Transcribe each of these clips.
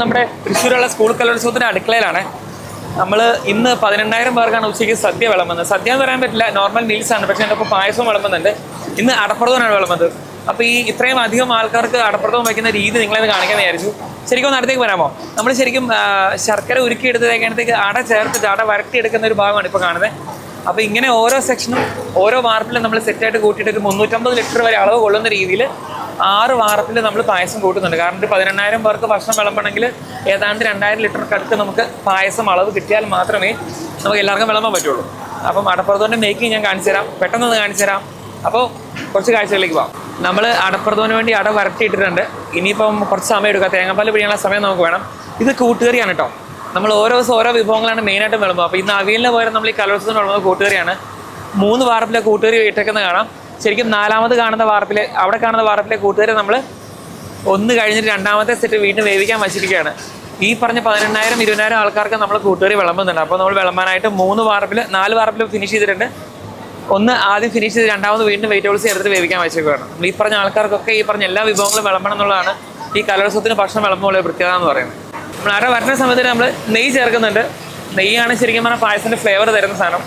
നമ്മുടെ തൃശ്ശൂരുള്ള സ്കൂൾ കലോത്സവത്തിന്റെ അടുക്കളയിലാണ്. നമ്മൾ ഇന്ന് പതിനെണ്ണായിരം പേർക്കാണ് ഉച്ചയ്ക്ക് സദ്യ വിളമ്പുന്നത്. സദ്യ എന്ന് പറയാൻ പറ്റില്ല നോർമൽ മീൽസ് ആണ്. പക്ഷേ അതിനൊപ്പം പായസം വിളമ്പുന്നുണ്ട്. ഇന്ന് അടപ്രദമാണ് വിളമ്പുന്നത്. അപ്പോൾ ഈ ഇത്രയും അധികം ആൾക്കാർക്ക് അടപ്രദം വയ്ക്കുന്ന രീതി നിങ്ങളെന്ന് കാണിക്കാൻ വിചാരിച്ചു. ശരിക്കും ഒന്ന് അടുത്തേക്ക് വരാമോ? നമ്മൾ ശരിക്കും ശർക്കര ഉരുക്കി എടുത്തതേക്കാണത്തേക്ക് അട ചേർത്തിട്ട് അട വരട്ടി എടുക്കുന്ന ഒരു ഭാഗമാണ് ഇപ്പോൾ കാണുന്നത്. അപ്പോൾ ഇങ്ങനെ ഓരോ സെക്ഷനും ഓരോ വാർപ്പിലും നമ്മൾ സെറ്റായിട്ട് കൂട്ടിയിട്ട് മുന്നൂറ്റമ്പത് ലിറ്റർ വരെ അളവ് കൊള്ളുന്ന രീതിയിൽ ആറ് വാറത്തിൽ നമ്മൾ പായസം കൂട്ടുന്നുണ്ട്. കാരണം ഒരു പതിനെണ്ണായിരം പേർക്ക് ഭക്ഷണം വിളമ്പണമെങ്കിൽ ഏതാണ്ട് രണ്ടായിരം ലിറ്റർ കടുത്ത് നമുക്ക് പായസം അളവ് കിട്ടിയാൽ മാത്രമേ നമുക്ക് എല്ലാവർക്കും വിളമ്പാൻ പറ്റുള്ളൂ. അപ്പം അടപ്പുറത്തോന്റെ മേക്കിംഗ് ഞാൻ കാണിച്ചു തരാം. പെട്ടെന്ന് കാണിച്ചു തരാം. അപ്പോൾ കുറച്ച് കാഴ്ചകളിലേക്ക് പോകാം നമ്മൾ അടപ്പുറത്തോന് വേണ്ടി അട വരട്ടിയിട്ടിട്ടുണ്ട്. ഇനിയിപ്പം കുറച്ച് സമയം എടുക്കുക തേങ്ങാപ്പാൽ പിടിയാനുള്ള സമയം നമുക്ക് വേണം. ഇത് കൂട്ടുകറിയാണ് കേട്ടോ നമ്മൾ ഓരോ ദിവസം ഓരോ വിഭവങ്ങളാണ് മെയിനായിട്ട് വിളമ്പുക. അപ്പോൾ ഇന്ന് അവിയലിന് പകരം നമ്മൾ ഈ കലോത്സവത്തിന് വിളമ്പുന്നത് കൂട്ടുകറിയാണ്. മൂന്ന് വാർപ്പിലെ കൂട്ടുകറി ഇട്ടേക്കുന്നത് കാണാം. ശരിക്കും നാലാമത് കാണുന്ന വാർപ്പിലെ അവിടെ കാണുന്ന വാർപ്പിലെ കൂട്ടുകാരെ നമ്മൾ ഒന്ന് കഴിഞ്ഞിട്ട് രണ്ടാമത്തെ സെറ്റ് വീണ്ടും വേവിക്കാൻ വച്ചിരിക്കുകയാണ്. ഈ പറഞ്ഞ പതിനെണ്ണായിരം ഇരുപതിനായിരം ആൾക്കാർക്ക് നമ്മൾ കൂട്ടുകാരി വിളമ്പുന്നുണ്ട്. അപ്പോൾ നമ്മൾ വിളമ്പാനായിട്ട് മൂന്ന് വാർപ്പിൽ നാല് വാർപ്പിൽ ഫിനിഷ് ചെയ്തിട്ടുണ്ട്. ഒന്ന് ആദ്യം ഫിനിഷ് ചെയ്ത് രണ്ടാമത് വീണ്ടും വെജിറ്റബിൾസ് ചേർത്തിട്ട് വേവിക്കാൻ വെച്ചേക്കുകയാണ് നമ്മൾ ഈ പറഞ്ഞ ആൾക്കാർക്കൊക്കെ ഈ പറഞ്ഞ എല്ലാ വിഭവങ്ങളും വിളമ്പണം എന്നുള്ളതാണ് ഈ കലോത്സവത്തിന് ഭക്ഷണം വിളമ്പുള്ള പ്രത്യേകത എന്ന് പറയുന്നത്. നമ്മൾ അര വരുന്ന സമയത്ത് നമ്മൾ നെയ്യ് ചേർക്കുന്നുണ്ട്. നെയ്യാണ് ശരിക്കും പറഞ്ഞാൽ പായസത്തിന്റെ ഫ്ലേവർ തരുന്ന സാധനം.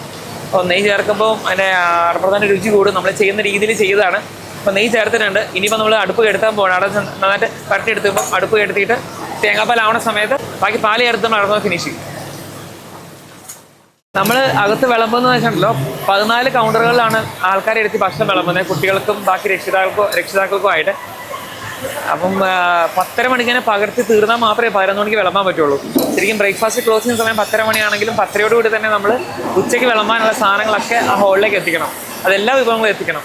അപ്പോൾ നെയ്യ് ചേർക്കുമ്പോൾ അതിന്റെ അടപ്രധാന രുചി കൂടും. നമ്മൾ ചെയ്യുന്ന രീതിയിൽ ചെയ്തതാണ്. അപ്പോൾ നെയ്യ് ചേർത്തിട്ടുണ്ട്. ഇനിയിപ്പോൾ നമ്മൾ അടുപ്പ് കെടുത്താൻ പോകണം അവിടെ നന്നായിട്ട് പരട്ടി എടുത്തുമ്പോൾ അടുപ്പ് കെടുത്തിയിട്ട് തേങ്ങാപ്പാൽ ആവണ സമയത്ത് ബാക്കി പാൽ ചേർത്ത് നമ്മൾ അടുത്ത ഫിനിഷ് ചെയ്യും. നമ്മൾ അകത്ത് വിളമ്പെന്ന് വെച്ചിട്ടുണ്ടല്ലോ. പതിനാല് കൗണ്ടറുകളിലാണ് ആൾക്കാരെ എടുത്ത് ഭക്ഷണം വിളമ്പുന്നത്. കുട്ടികൾക്കും ബാക്കി രക്ഷിതാക്കൾക്കും രക്ഷിതാക്കൾക്കോ ആയിട്ട്. അപ്പം പത്തര മണിക്ക് പകർത്തി തീർന്നാൽ മാത്രമേ പതിനൊന്ന് മണിക്ക് വിളമ്പാൻ പറ്റുള്ളൂ. ശരിക്കും ബ്രേക്ക്ഫാസ്റ്റ് ക്ലോസ് ചെയ്യുന്ന സമയം പത്തര മണിയാണെങ്കിലും പത്തരയോടുകൂടി തന്നെ നമ്മൾ ഉച്ചയ്ക്ക് വിളമ്പാനുള്ള സാധനങ്ങളൊക്കെ ആ ഹോളിലേക്ക് എത്തിക്കണം. അതെല്ലാ വിഭവങ്ങളും എത്തിക്കണം.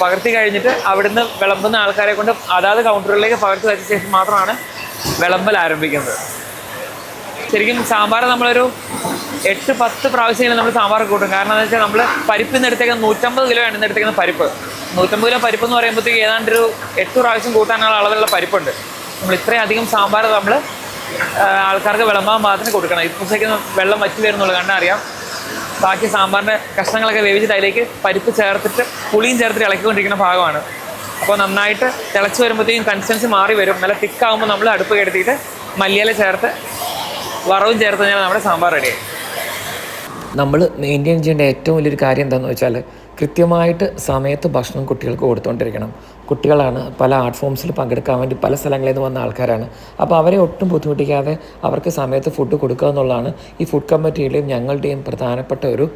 പകർത്തി കഴിഞ്ഞിട്ട് അവിടുന്ന് വിളമ്പുന്ന ആൾക്കാരെ കൊണ്ട് അതാത് കൗണ്ടറുകളിലേക്ക് പകർത്തി വെച്ച ശേഷം മാത്രമാണ് വിളമ്പൽ ആരംഭിക്കുന്നത്. ശരിക്കും സാമ്പാർ നമ്മളൊരു എട്ട് പത്ത് പ്രാവശ്യം നമ്മൾ സാമ്പാർ കൂട്ടും. കാരണം എന്താ വെച്ചാൽ നമ്മൾ പരിപ്പിൽ നിന്ന് എടുത്തേക്കുന്ന നൂറ്റമ്പത് കിലോ എടുത്തേക്കുന്ന പരിപ്പ്. നൂറ്റമ്പത് കിലോ പരിപ്പ് എന്ന് പറയുമ്പോഴത്തേക്ക് ഏതാണ്ട് ഒരു എട്ട് പ്രാവശ്യം കൂട്ടാനുള്ള അളവിലുള്ള പരിപ്പുണ്ട്. നമ്മൾ ഇത്രയും അധികം സാമ്പാർ നമ്മൾ ആൾക്കാർക്ക് വിളമ്പാൻ പാകത്തിന് കൊടുക്കണം. ഇപ്പോഴത്തേക്ക് വെള്ളം വറ്റി വരുന്നുള്ളൂ കണ്ടാൽ അറിയാം. ബാക്കി സാമ്പാറിന്റെ കഷ്ണങ്ങളൊക്കെ വേവിച്ചിട്ട് അതിലേക്ക് പരിപ്പ് ചേർത്തിട്ട് പുളിയും ചേർത്തിട്ട് ഇളക്കിക്കൊണ്ടിരിക്കുന്ന ഭാഗമാണ്. അപ്പോൾ നന്നായിട്ട് തിളച്ച് വരുമ്പോഴത്തേക്കും കൺസിസ്റ്റൻസി മാറി വരും. നല്ല തിക്കാകുമ്പോൾ നമ്മൾ അടുപ്പ് കെടുത്തിയിട്ട് മല്ലിയില ചേർത്ത് വറവും ചേർത്ത് കഴിഞ്ഞാൽ നമ്മുടെ സാമ്പാർ റെഡിയായി നമ്മൾ മെയിന്റെയിൻ ചെയ്യേണ്ട ഏറ്റവും വലിയൊരു കാര്യം എന്താണെന്ന് വെച്ചാൽ കൃത്യമായിട്ട് സമയത്ത് ഭക്ഷണം കുട്ടികൾക്ക് കൊടുത്തുകൊണ്ടിരിക്കണം കുട്ടികളാണ് പല ആർട്ട് ഫോംസിൽ പങ്കെടുക്കാൻ വേണ്ടി പല സ്ഥലങ്ങളിൽ നിന്ന് വന്ന ആൾക്കാരാണ്. അപ്പോൾ അവരെ ഒട്ടും ബുദ്ധിമുട്ടിക്കാതെ അവർക്ക് സമയത്ത് ഫുഡ് കൊടുക്കുക എന്നുള്ളതാണ് ഈ ഫുഡ് കമ്മിറ്റിയുടെയും ഞങ്ങളുടെയും പ്രധാനപ്പെട്ട ഒരു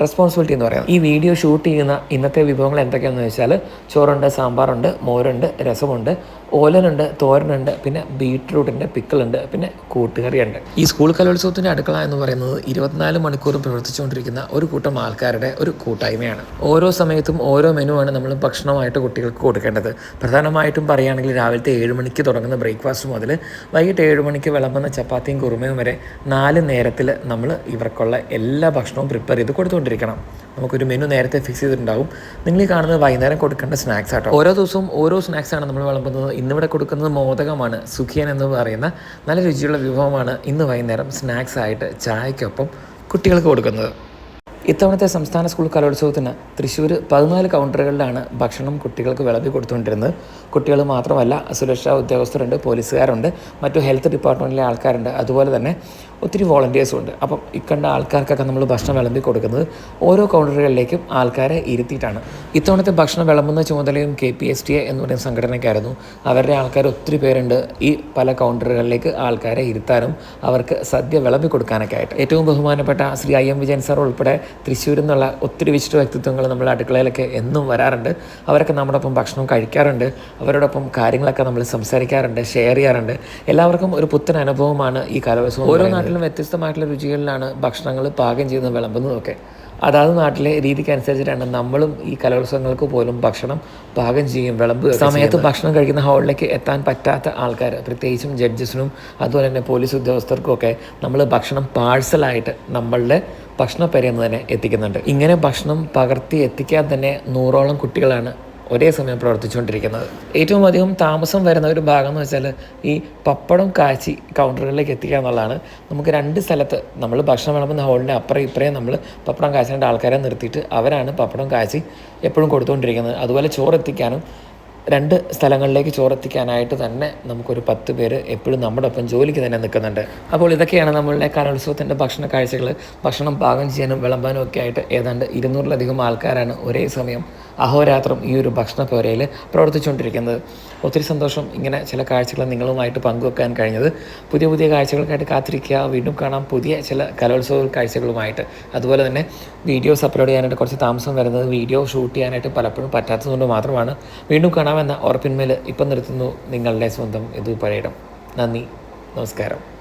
റെസ്പോൺസിബിലിറ്റി എന്ന് പറയുന്നത്. ഈ വീഡിയോ ഷൂട്ട് ചെയ്യുന്ന ഇന്നത്തെ വിഭവങ്ങൾ എന്തൊക്കെയാണെന്ന് വെച്ചാൽ ചോറുണ്ട് സാമ്പാറുണ്ട് മോരുണ്ട് രസമുണ്ട് ഓലനുണ്ട് തോരനുണ്ട് പിന്നെ ബീട്രൂട്ടിന്റെ പിക്കിളുണ്ട് പിന്നെ കൂട്ടുകറിയുണ്ട്. ഈ സ്കൂൾ കലോത്സവത്തിന്റെ അടുക്കള എന്ന് പറയുന്നത് ഇരുപത്തിനാല് മണിക്കൂറും പ്രവർത്തിച്ചുകൊണ്ടിരിക്കുന്ന ഒരു കൂട്ടം ആൾക്കാരുടെ ഒരു കൂട്ടായ്മയാണ്. ഓരോ സമയത്തും ഓരോ മെനുവാണ് നമ്മൾ ഭക്ഷണമായിട്ട് കുട്ടികൾക്ക് കൊടുക്കേണ്ടത്. പ്രധാനമായിട്ടും പറയുകയാണെങ്കിൽ രാവിലത്തെ ഏഴ് മണിക്ക് തുടങ്ങുന്ന ബ്രേക്ക്ഫാസ്റ്റ് മുതൽ വൈകിട്ട് ഏഴ് മണിക്ക് വിളമ്പുന്ന ചപ്പാത്തിയും കുറുമയും വരെ നാല് നേരത്തിൽ നമ്മൾ ഇവർക്കുള്ള എല്ലാ ഭക്ഷണവും പ്രിപ്പയർ ചെയ്ത് കൊടുത്തുകൊണ്ടിരിക്കണം നമുക്കൊരു മെനു നേരത്തെ ഫിക്സ് ചെയ്തിട്ടുണ്ടാകും നിങ്ങൾ ഈ കാണുന്നത് വൈകുന്നേരം കൊടുക്കേണ്ട സ്നാക്സ് ആട്ടോ. ഓരോ ദിവസവും ഓരോ സ്നാക്സാണ് നമ്മൾ വിളമ്പുന്നത്. ഇന്നിവിടെ കൊടുക്കുന്നത് മോദകമാണ്. സുഖിയൻ എന്ന് പറയുന്ന നല്ല രുചിയുള്ള വിഭവമാണ് ഇന്ന് വൈകുന്നേരം സ്നാക്സ് ആയിട്ട് ചായക്കൊപ്പം കുട്ടികൾക്ക് കൊടുക്കുന്നത്. ഇത്തവണത്തെ സംസ്ഥാന സ്കൂൾ കലോത്സവത്തിന് തൃശ്ശൂർ പതിനാല് കൗണ്ടറുകളിലാണ് ഭക്ഷണം കുട്ടികൾക്ക് വിളമ്പി കൊടുത്തുകൊണ്ടിരുന്നത്. കുട്ടികൾ മാത്രമല്ല സുരക്ഷാ ഉദ്യോഗസ്ഥരുണ്ട് പോലീസുകാരുണ്ട് മറ്റു ഹെൽത്ത് ഡിപ്പാർട്ട്മെന്റിലെ ആൾക്കാരുണ്ട്. അതുപോലെ തന്നെ ഒത്തിരി വോളണ്ടിയേഴ്സും ഉണ്ട്. അപ്പം ഇക്കണ്ട ആൾക്കാർക്കൊക്കെ നമ്മൾ ഭക്ഷണം വിളമ്പി കൊടുക്കുന്നത് ഓരോ കൗണ്ടറുകളിലേക്കും ആൾക്കാരെ ഇരുത്തിയിട്ടാണ്. ഇത്തവണത്തെ ഭക്ഷണം വിളമ്പുന്ന ചുമതലയും K P S T A എന്ന് പറയുന്ന സംഘടനയ്ക്കായിരുന്നു. അവരുടെ ആൾക്കാർ ഒത്തിരി പേരുണ്ട്. ഈ പല കൗണ്ടറുകളിലേക്ക് ആൾക്കാരെ ഇരുത്താനും അവർക്ക് സദ്യ വിളമ്പി കൊടുക്കാനൊക്കെ ആയിട്ട്. ഏറ്റവും ബഹുമാനപ്പെട്ട Shri I M Vijayan sir ഉൾപ്പെടെ തൃശ്ശൂരിൽ നിന്നുള്ള ഒത്തിരി വിശിഷ്ട വ്യക്തിത്വങ്ങൾ നമ്മുടെ അടുക്കളയിലൊക്കെ എന്നും വരാറുണ്ട്. അവരൊക്കെ നമ്മുടെ ഒപ്പം ഭക്ഷണം കഴിക്കാറുണ്ട്. അവരോടൊപ്പം കാര്യങ്ങളൊക്കെ നമ്മൾ സംസാരിക്കാറുണ്ട് ഷെയർ ചെയ്യാറുണ്ട്. എല്ലാവർക്കും ഒരു പുത്തൻ അനുഭവമാണ് ഈ കലോത്സവം ഓരോ നാട്ടിലും വ്യത്യസ്തമായിട്ടുള്ള രുചികളിലാണ് ഭക്ഷണങ്ങൾ പാകം ചെയ്യുന്നത് വിളമ്പുന്നതൊക്കെ അതാത് നാട്ടിലെ രീതിക്ക് അനുസരിച്ചിട്ടാണ് നമ്മളും ഈ കലോത്സവങ്ങൾക്ക് പോലും ഭക്ഷണം പാകം ചെയ്യും വിളമ്പ് സമയത്ത് ഭക്ഷണം കഴിക്കുന്ന ഹാളിലേക്ക് എത്താൻ പറ്റാത്ത ആൾക്കാർ പ്രത്യേകിച്ചും ജഡ്ജസിനും അതുപോലെ തന്നെ പോലീസ് ഉദ്യോഗസ്ഥർക്കും ഒക്കെ നമ്മൾ ഭക്ഷണം പാഴ്സലായിട്ട് നമ്മളുടെ ഭക്ഷണപ്പരയെന്ന് തന്നെ എത്തിക്കുന്നുണ്ട്. ഇങ്ങനെ ഭക്ഷണം പകർത്തി എത്തിക്കാൻ തന്നെ നൂറോളം കുട്ടികളാണ് ഒരേ സമയം പ്രവർത്തിച്ചുകൊണ്ടിരിക്കുന്നത്. ഏറ്റവും അധികം താമസം വരുന്ന ഒരു ഭാഗം എന്ന് വെച്ചാൽ ഈ പപ്പടം കാച്ചി കൗണ്ടറുകളിലേക്ക് എത്തിക്കുക എന്നുള്ളതാണ്. നമുക്ക് രണ്ട് സ്ഥലത്ത് നമ്മൾ ഭക്ഷണം വിളമ്പുന്ന ഹോളിന്റെ അപ്പുറം ഇപ്പുറയും നമ്മൾ പപ്പടം കാച്ചേണ്ട ആൾക്കാരെ നിർത്തിയിട്ട് അവരാണ് പപ്പടം കാച്ചി എപ്പോഴും കൊടുത്തുകൊണ്ടിരിക്കുന്നത്. അതുപോലെ ചോറ് എത്തിക്കാനും രണ്ട് സ്ഥലങ്ങളിലേക്ക് ചോറെത്തിക്കാനായിട്ട് തന്നെ നമുക്കൊരു പത്ത് പേര് എപ്പോഴും നമ്മുടെ ഒപ്പം ജോലിക്ക് തന്നെ നിൽക്കുന്നുണ്ട്. അപ്പോൾ ഇതൊക്കെയാണ് നമ്മളുടെ കലോത്സവത്തിന്റെ ഭക്ഷണ കാഴ്ചകൾ. ഭക്ഷണം പാകം ചെയ്യാനും വിളമ്പാനും ഒക്കെ ആയിട്ട് ഏതാണ്ട് ഇരുന്നൂറിലധികം ആൾക്കാരാണ് ഒരേ സമയം അഹോരാത്രം ഈ ഒരു ഭക്ഷണ പോരയിൽ പ്രവർത്തിച്ചുകൊണ്ടിരിക്കുന്നത്. ഒത്തിരി സന്തോഷം ഇങ്ങനെ ചില കാഴ്ചകൾ നിങ്ങളുമായിട്ട് പങ്കുവെക്കാൻ കഴിഞ്ഞത്. പുതിയ പുതിയ കാഴ്ചകൾക്കായിട്ട് കാത്തിരിക്കുക. വീണ്ടും കാണാം പുതിയ ചില കലോത്സവ കാഴ്ചകളുമായിട്ട്. അതുപോലെ തന്നെ വീഡിയോസ് അപ്ലോഡ് ചെയ്യാനായിട്ട് കുറച്ച് താമസം വരുന്നത് വീഡിയോ ഷൂട്ട് ചെയ്യാനായിട്ട് പലപ്പോഴും പറ്റാത്തതുകൊണ്ട് മാത്രമാണ്. വീണ്ടും കാണാമെന്ന ഉറപ്പിന്മേൽ ഇപ്പം നിർത്തുന്നു നിങ്ങളുടെ സ്വന്തം ഇതു പഴയിടം നന്ദി. നമസ്കാരം.